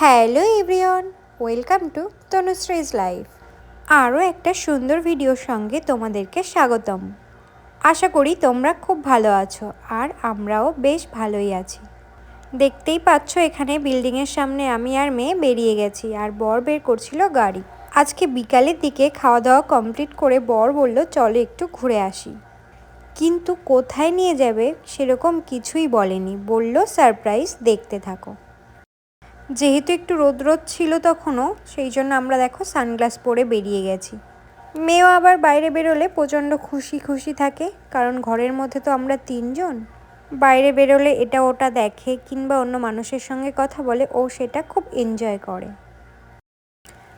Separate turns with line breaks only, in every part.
Hello everyone, welcome to Tanushree's life. আরও একটা সুন্দর ভিডিওর সঙ্গে তোমাদেরকে স্বাগতম। আশা করি তোমরা খুব ভালো আছো আর আমরাও বেশ ভালোই আছি। দেখতেই পাচ্ছ এখানে বিল্ডিংয়ের সামনে আমি আর মেয়ে বেরিয়ে গেছি আর বর বের করছিল গাড়ি। আজকে বিকালের দিকে খাওয়া দাওয়া কমপ্লিট করে বর বলল, চলো একটু ঘুরে আসি। কিন্তু কোথায় নিয়ে যাবে সেরকম কিছুই বলেনি। বলল, সারপ্রাইজ দেখতে থাকো। যেহেতু একটু রোদ রোদ ছিল তখনও, সেই জন্য আমরা দেখো সানগ্লাস পরে বেরিয়ে গেছি। মেয়েও আবার বাইরে বেরোলে প্রচণ্ড খুশি খুশি থাকে, কারণ ঘরের মধ্যে তো আমরা তিনজন। বাইরে বেরোলে এটা ওটা দেখে কিংবা অন্য মানুষের সঙ্গে কথা বলে, ও সেটা খুব এনজয় করে।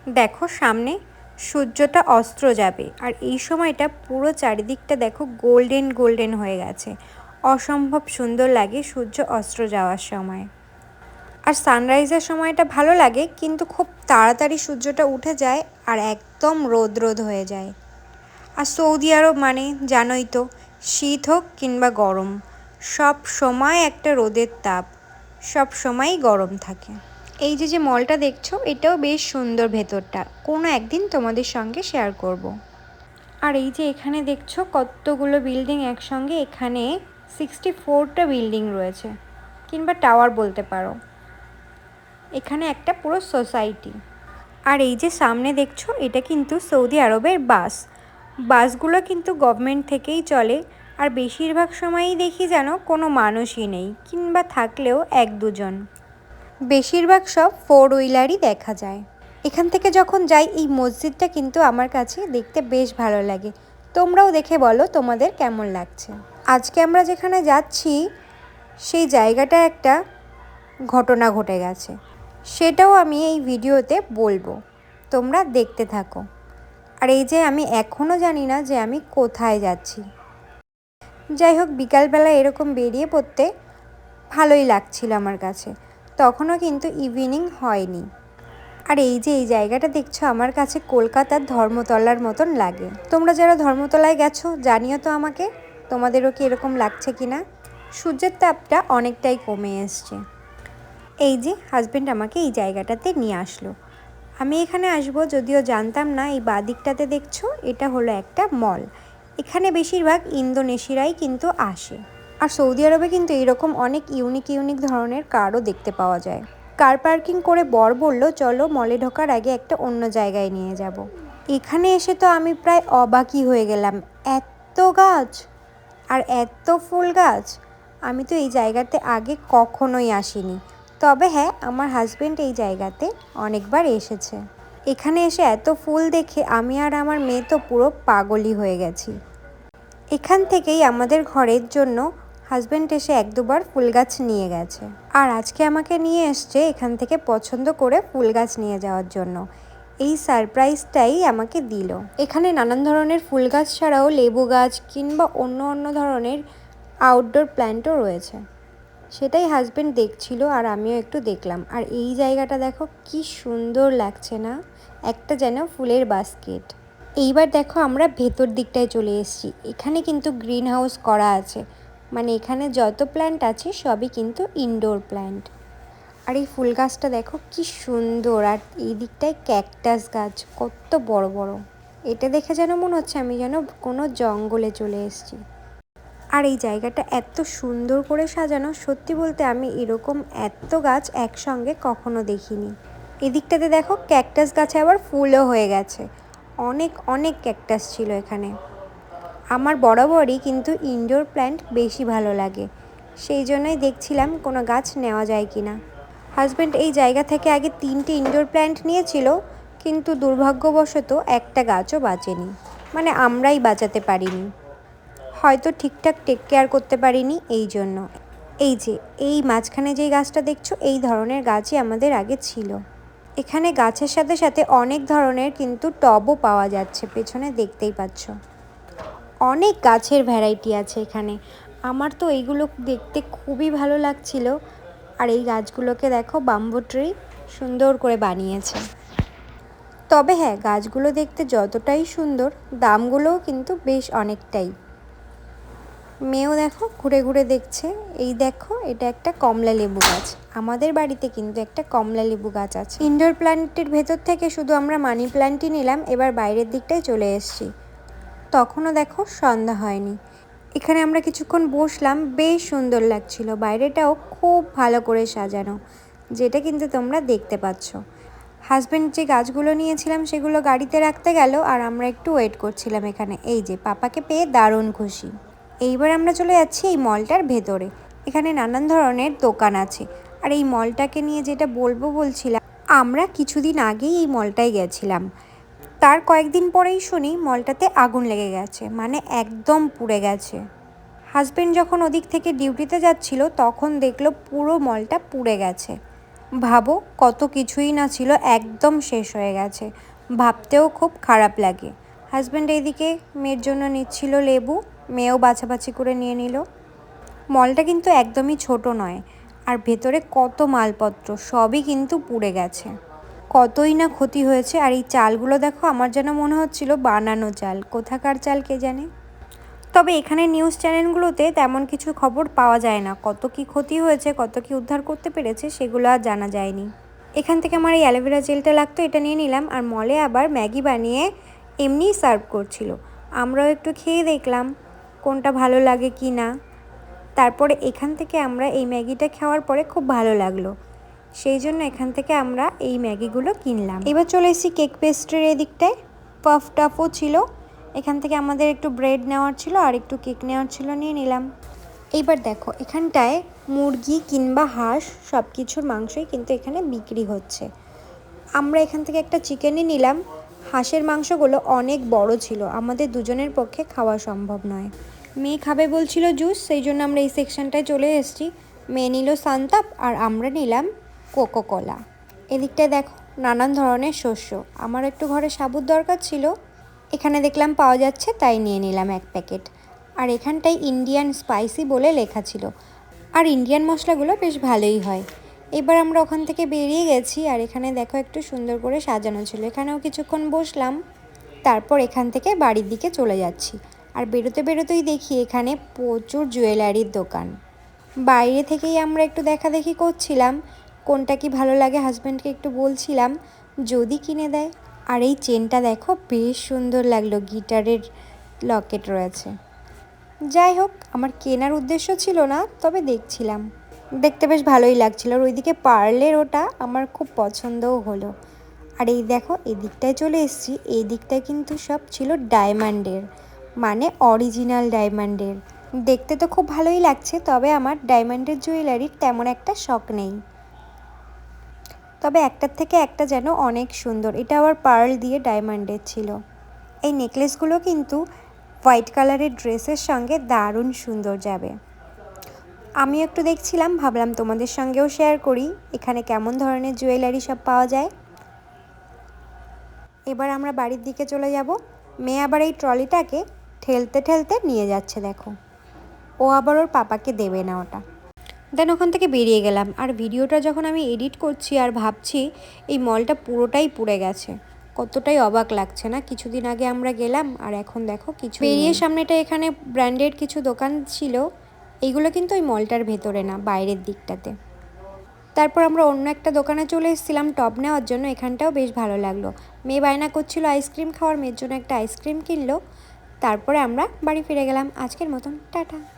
দেখো সামনে সূর্যটা অস্ত্র যাবে, আর এই সময়টা পুরো চারিদিকটা দেখো গোল্ডেন গোল্ডেন হয়ে গেছে। অসম্ভব সুন্দর লাগে সূর্য অস্ত্র যাওয়ার সময়। আর সানরাইজের সময়টা ভালো লাগে, কিন্তু খুব তাড়াতাড়ি সূর্যটা উঠে যায় আর একদম রোদ রোদ হয়ে যায়। আর সৌদি আরব মানে জানোই তো, শীত হোক কিংবা গরম, সব সময় একটা রোদের তাপ, সব সময়ই গরম থাকে। এই যে যে মলটা দেখছ, এটাও বেশ সুন্দর ভেতরটা, কোনো একদিন তোমাদের সঙ্গে শেয়ার করব। আর এই যে এখানে দেখছ, কতগুলো বিল্ডিং একসঙ্গে, এখানে সিক্সটি ফোরটা বিল্ডিং রয়েছে, কিংবা টাওয়ার বলতে পারো। এখানে একটা পুরো সোসাইটি। আর এই যে সামনে দেখছ, এটা কিন্তু সৌদি আরবের বাস। বাসগুলো কিন্তু গভর্নমেন্ট থেকেই চলে, আর বেশিরভাগ সময়ই দেখি যেন কোনো মানুষই নেই, কিংবা থাকলেও এক দুজন। বেশিরভাগ সব ফোর হুইলারই দেখা যায়। এখান থেকে যখন যাই, এই মসজিদটা কিন্তু আমার কাছে দেখতে বেশ ভালো লাগে। তোমরাও দেখে বলো তোমাদের কেমন লাগছে। আজকে আমরা যেখানে যাচ্ছি, সেই জায়গাটা একটা ঘটনা ঘটে গেছে। সেটাও আমি এই ভিডিওতে বলব। তোমরা দেখতে থাকো। আর এই যে আমি এখনও জানি না যে আমি কোথায় যাচ্ছি। যাই হোক, বিকালবেলা এরকম বেরিয়ে পড়তে ভালোই লাগছিল আমার কাছে। তখনও কিন্তু ইভিনিং হয়নি। আর এই যে এই জায়গাটা দেখছ, আমার কাছে কলকাতার ধর্মতলার মতন লাগে। তোমরা যারা ধর্মতলায় গেছো, জানিও তো আমাকে, তোমাদেরও কি এরকম লাগছে কি না সূর্যের তাপটা অনেকটাই কমে এসছে। এই যে হাজব্যান্ড আমাকে এই জায়গাটাতে নিয়ে আসলো। আমি এখানে আসব যদিও জানতাম না, এই বাদিকটাতে দেখছ? এটা হলো একটা মল এখানে বেশিরভাগ ইন্দোনেশিয়ারাই কিন্তু আসে। আর সৌদি আরবে কিন্তু এরকম অনেক ইউনিক ইউনিক ধরনের কারও দেখতে পাওয়া যায়। কার পার্কিং করে বর বলল, চলো মলে ঢোকার আগে একটা অন্য জায়গায় নিয়ে যাব। এখানে এসে তো আমি প্রায় অবাকই হয়ে গেলাম। এত গাছ! আর এত ফুল গাছ! আমি তো এই জায়গাতে আগে কখনোই আসিনি। তবে হ্যাঁ আমার হাজব্যান্ড এই জায়গাতে অনেকবার এসেছে। এখানে এসে এত ফুল দেখে আমি আর আমার মেয়ে তো পুরো পাগলই হয়ে গেছি। এখান থেকেই আমাদের ঘরের জন্য হাজব্যান্ড এসে এক দুবার ফুল গাছ নিয়ে গেছে। আর আজকে আমাকে নিয়ে এসছে এখান থেকে পছন্দ করে ফুল গাছ নিয়ে যাওয়ার জন্য। এই সারপ্রাইজটাই আমাকে দিল। এখানে নানান ধরনের ফুল গাছ ছাড়াও লেবু গাছ কিংবা অন্য অন্য ধরনের আউটডোর প্ল্যান্টও রয়েছে। সেটাই হাজব্যান্ড দেখছিল আর আমিও একটু দেখলাম। আর এই জায়গাটা দেখো, কি সুন্দর লাগছে না? একটা যেন ফুলের বাস্কেট এইবার দেখো আমরা ভেতর দিকটায় চলে এসেছি। এখানে কিন্তু গ্রিন হাউস করা আছে। মানে এখানে যত প্ল্যান্ট আছে, সবই কিন্তু ইনডোর প্ল্যান্ট আর এই ফুল গাছটা দেখো, কি সুন্দর। আর এই দিকটায় ক্যাকটাস গাছ, কত বড় বড়। এটা দেখে যেন মনে হচ্ছে আমি যেন কোনো জঙ্গলে চলে এসেছি। আর এই জায়গাটা এত সুন্দর করে সাজানো, সত্যি বলতে আমি এরকম এত গাছ একসঙ্গে কখনো দেখিনি। এদিকটাতে দেখো ক্যাকটাস গাছে আবার ফুলও হয়ে গেছে। অনেক অনেক ক্যাকটাস ছিল এখানে। আমার বরাবরই কিন্তু ইনডোর প্ল্যান্ট বেশি ভালো লাগে। সেই জন্যই দেখছিলাম কোনো গাছ নেওয়া যায় কি না হাজব্যান্ড এই জায়গা থেকে আগে তিনটে ইনডোর প্ল্যান্ট নিয়েছিল, কিন্তু দুর্ভাগ্যবশত একটা গাছও বাঁচেনি। মানে আমরাই বাঁচাতে পারিনি। হয়তো ঠিকঠাক টেক কেয়ার করতে পারিনি এই জন্য। এই যে, এই মাঝখানে যেই গাছটা দেখছ, এই ধরনের গাছই আমাদের আগে ছিল। এখানে গাছের সাথে সাথে অনেক ধরনের কিন্তু টবও পাওয়া যাচ্ছে, পেছনে দেখতেই পাচ্ছ। অনেক গাছের ভ্যারাইটি আছে এখানে। আমার তো এইগুলো দেখতে খুবই ভালো লাগছিল। আর এই গাছগুলোকে দেখো বাম্বু ট্রি সুন্দর করে বানিয়েছে। তবে হ্যাঁ গাছগুলো দেখতে যতটাই সুন্দর, দামগুলোও কিন্তু বেশ অনেকটাই। মেয়েও দেখো, ঘুরে ঘুরে দেখছে। এই দেখো, এটা একটা কমলা লেবু গাছ। আমাদের বাড়িতে কিন্তু একটা কমলা লেবু গাছ আছে। ইনডোর প্ল্যান্টের ভেতর থেকে শুধু আমরা মানি প্ল্যান্টই নিলাম, এবার বাইরের দিকটায় চলে এসেছি। তখনও দেখো, সন্ধ্যা হয়নি। এখানে আমরা কিছুক্ষণ বসলাম, বেশ সুন্দর লাগছিল। বাইরেটাও খুব ভালো করে সাজানো, যেটা কিন্তু তোমরা দেখতে পাচ্ছ। হাজব্যান্ড যে গাছগুলো নিয়েছিলাম, সেগুলো গাড়িতে রাখতে গেল, আর আমরা একটু ওয়েট করছিলাম এখানে। এই যে, পাপাকে পেয়ে দারুণ খুশি। এইবার আমরা চলে যাচ্ছি এই মলটার ভেতরে। এখানে নানান ধরনের দোকান আছে। আর এই মলটাকে নিয়ে যেটা বলব বলছিলাম, আমরা কিছুদিন আগেই এই মলটায় গেছিলাম। তার কয়েকদিন পরেই শুনি মলটাতে আগুন লেগে গেছে মানে একদম পুড়ে গেছে। হাজব্যান্ড যখন ওদিক থেকে ডিউটিতে যাচ্ছিল, তখন দেখল পুরো মলটা পুড়ে গেছে। ভাবো, কত কিছুই না ছিল, একদম শেষ হয়ে গেছে। ভাবতেও খুব খারাপ লাগে। হাজব্যান্ড এইদিকে মেয়ের জন্য নিচ্ছিল লেবু মেয়েও বাছাবাছি করে নিয়ে নিল। মলটা কিন্তু একদমই ছোট নয়, আর ভেতরে কত মালপত্র, সবই কিন্তু পুড়ে গেছে। কতই না ক্ষতি হয়েছে, আর এই চালগুলো দেখো, আমার যেন মনে হচ্ছিল বানানো চাল। কোথাকার চাল কে জানে? তবে এখানে নিউজ চ্যানেলগুলোতে তেমন কিছু খবর পাওয়া যায় না। কত কি ক্ষতি হয়েছে, কত কি উদ্ধার করতে পেরেছে, সেগুলো আর জানা যায়নি। এখান থেকে আমার এই অ্যালোভেরা জেলটা লাগতো, এটা নিয়ে নিলাম, আর মলে আবার ম্যাগি বানিয়ে এমনিই সার্ভ করছিল। আমরাও একটু খেয়ে দেখলাম। কোনটা ভালো লাগে কি না। তারপরে এখান থেকে আমরা এই ম্যাগিটা খাওয়ার পরে খুব ভালো লাগল। সেই জন্য এখান থেকে আমরা এই ম্যাগিগুলো কিনলাম। এবার চলে এসেছি কেক পেস্ট্রির এদিকটায়। পাফ টাফও ছিল। এখান থেকে আমাদের একটু ব্রেড নেওয়ার ছিল আর একটু কেক নেওয়ার ছিল নিয়ে নিলাম। এইবার দেখো, এখানটায় মুরগি কিংবা হাঁস সব কিছুর মাংসই কিন্তু এখানে বিক্রি হচ্ছে। আমরা এখান থেকে একটা চিকেনই নিলাম। হাঁসের মাংসগুলো অনেক বড় ছিল। আমাদের দুজনের পক্ষে খাওয়া সম্ভব নয়। মেয়ে খাবে বলছিল জুস, সেই জন্য আমরা এই সেকশনটায় চলে এসেছি। মেয়ে নিল সান্তাপ আর আমরা নিলাম কোকো কোলা এদিকটায় দেখো, নানান ধরনের শস্য। আমার একটু ঘরে সাবুর দরকার ছিল। এখানে দেখলাম পাওয়া যাচ্ছে, তাই নিয়ে নিলাম এক প্যাকেট। আর এখানটায় ইন্ডিয়ান স্পাইসি বলে লেখা ছিল। আর ইন্ডিয়ান মশলাগুলো বেশ ভালোই হয়। এবার আমরা ওখান থেকে বেরিয়ে গেছি আর এখানে দেখো একটু সুন্দর করে সাজানো ছিল। এখানেও কিছুক্ষণ বসলাম। তারপর এখান থেকে বাড়ির দিকে চলে যাচ্ছি। আর বেরোতে বেরোতেই দেখি এখানে প্রচুর জুয়েলারির দোকান। বাইরে থেকেই আমরা একটু দেখা দেখি করছিলাম, কোনটা কি ভালো লাগে হাজব্যান্ডকে একটু বলছিলাম, যদি কিনে দেয়। আর এই চেনটা দেখো, বেশ সুন্দর লাগল, গিটারের লকেট রয়েছে। যাই হোক, আমার কেনার উদ্দেশ্য ছিল না, তবে দেখছিলাম। দেখতে বেশ ভালোই লাগছিল, আর ওইদিকে পার্লের ওটা আমার খুব পছন্দও হলো। আর এই দেখো এই দিকটায় চলে এসেছি, এই দিকটায় কিন্তু সব ছিল ডায়মন্ডের। মানে অরিজিনাল ডায়মন্ডের দেখতে তো খুব ভালোই লাগছে, তবে আমার ডায়মন্ডের জুয়েলারির তেমন একটা শখ নেই। তবে একটার থেকে একটা যেন অনেক সুন্দর, এটা আবার পার্ল দিয়ে ডায়মন্ডের ছিল। এই নেকলেসগুলো কিন্তু হোয়াইট কালারের ড্রেসের সঙ্গে দারুণ সুন্দর যাবে। আমি একটু দেখছিলাম, ভাবলাম তোমাদের সঙ্গেও শেয়ার করি, এখানে কেমন ধরনের জুয়েলারি সব পাওয়া যায়। এবার আমরা বাড়ির দিকে চলে যাব। মেয়ে আবার এই ট্রলিটাকে ঠেলতে ঠেলতে নিয়ে যাচ্ছে, দেখো। ও আবার ওর পাপাকে দেবে না ওটা। দেন ওখান থেকে বেরিয়ে গেলাম। আর ভিডিওটা যখন আমি এডিট করছি আর ভাবছি, এই মলটা পুরোটাই পুড়ে গেছে। কতটাই অবাক লাগছে না? কিছুদিন আগে আমরা গেলাম আর এখন দেখো কিছু বেরিয়ে সামনেটা এখানে ব্র্যান্ডেড কিছু দোকান ছিল। এইগুলো কিন্তু ওই মলটার ভেতরে না, বাইরের দিকটাতে। তারপর আমরা অন্য একটা দোকানে চলে এসেছিলাম টপ নেওয়ার জন্য। এখানটাও বেশ ভালো লাগল। মেয়ে বায়না করছিল আইসক্রিম খাওয়ার, মেয়ের জন্য একটা আইসক্রিম কিনলো। তারপরে আমরা বাড়ি ফিরে গেলাম। আজকের মতন টাটা।